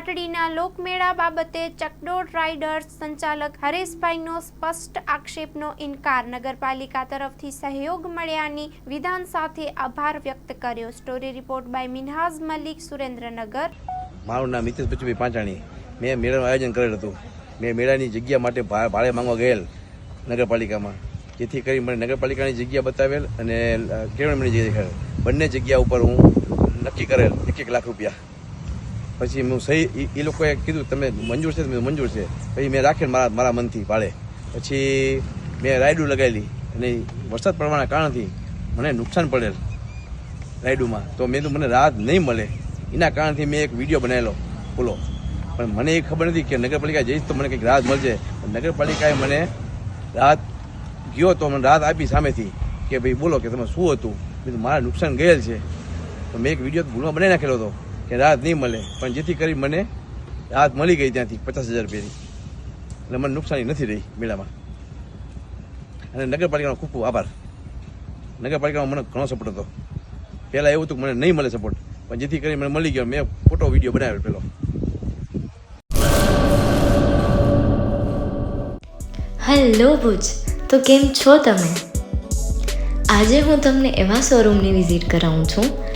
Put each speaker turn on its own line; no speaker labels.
પાટડીના લોકમેળા બાબતે ચકડોળ રાઇડર્સ સંચાલક હરેશભાઈનો સ્પષ્ટ આક્ષેપનો ઇનકાર નગરપાલિકા તરફથી સહયોગ મળ્યાની વિધાન સાથે આભાર વ્યક્ત કર્યો. Story report by Minhaz Malik, Surendranagar.
મારું નામ મિતેશ બચુભાઈ પાંચાણી. મેં મેળાનું આયોજન કરેલ હતું. મેં મેળાની જગ્યા માટે ભાડે માંગવા ગયેલ નગરપાલિકામાં. જેથી કરી મને નગરપાલિકાની જગ્યા બતાવેલ અને કેળવણીની બંને જગ્યા ઉપર હું નક્કી કરેલ એક એક લાખ રૂપિયા. પછી હું સહી એ- લોકોએ કીધું, તમે મંજૂર છે તો મેં મંજૂર છે. પછી મેં રાખેલ મારા મારા મનથી પાડે. પછી મેં રાયડું લગાવેલી અને વરસાદ પડવાના કારણથી મને નુકસાન પડેલ રાયડુમાં. તો મેં તો મને રાહત નહીં મળે. એના કારણથી મેં એક વીડિયો બનાવેલો, બોલો. પણ મને એ ખબર નથી કે નગરપાલિકા જઈશ તો મને કંઈક રાહત મળશે. નગરપાલિકાએ મને રાહત ગયો તો મને રાહત આપી સામેથી કે ભાઈ બોલો કે તમે શું હતું? મારા નુકસાન ગયેલ છે. તો મેં એક વીડિયો ભૂલમાં બનાવી નાખેલો હતો. કે રાહત નહીં મળે. પણ જેથી કરી મને રાહત મળી ગઈ ત્યાંથી પચાસ હજાર રૂપિયાની. એટલે મને નુકસાની નથી રહી મેળામાં. અને નગરપાલિકાનો ખૂબ ખૂબ આભાર. નગરપાલિકામાં મને ઘણો સપોર્ટ હતો. પહેલાં એવું હતું કે મને નહીં મળે સપોર્ટ પણ જેથી કરી મને મળી ગયો. મેં ફોટો વીડિયો બનાવ્યો પેલો
હેલો ભુજ. તો કેમ છો તમે? આજે હું તમને એવા શોરૂમની વિઝિટ કરાવું છું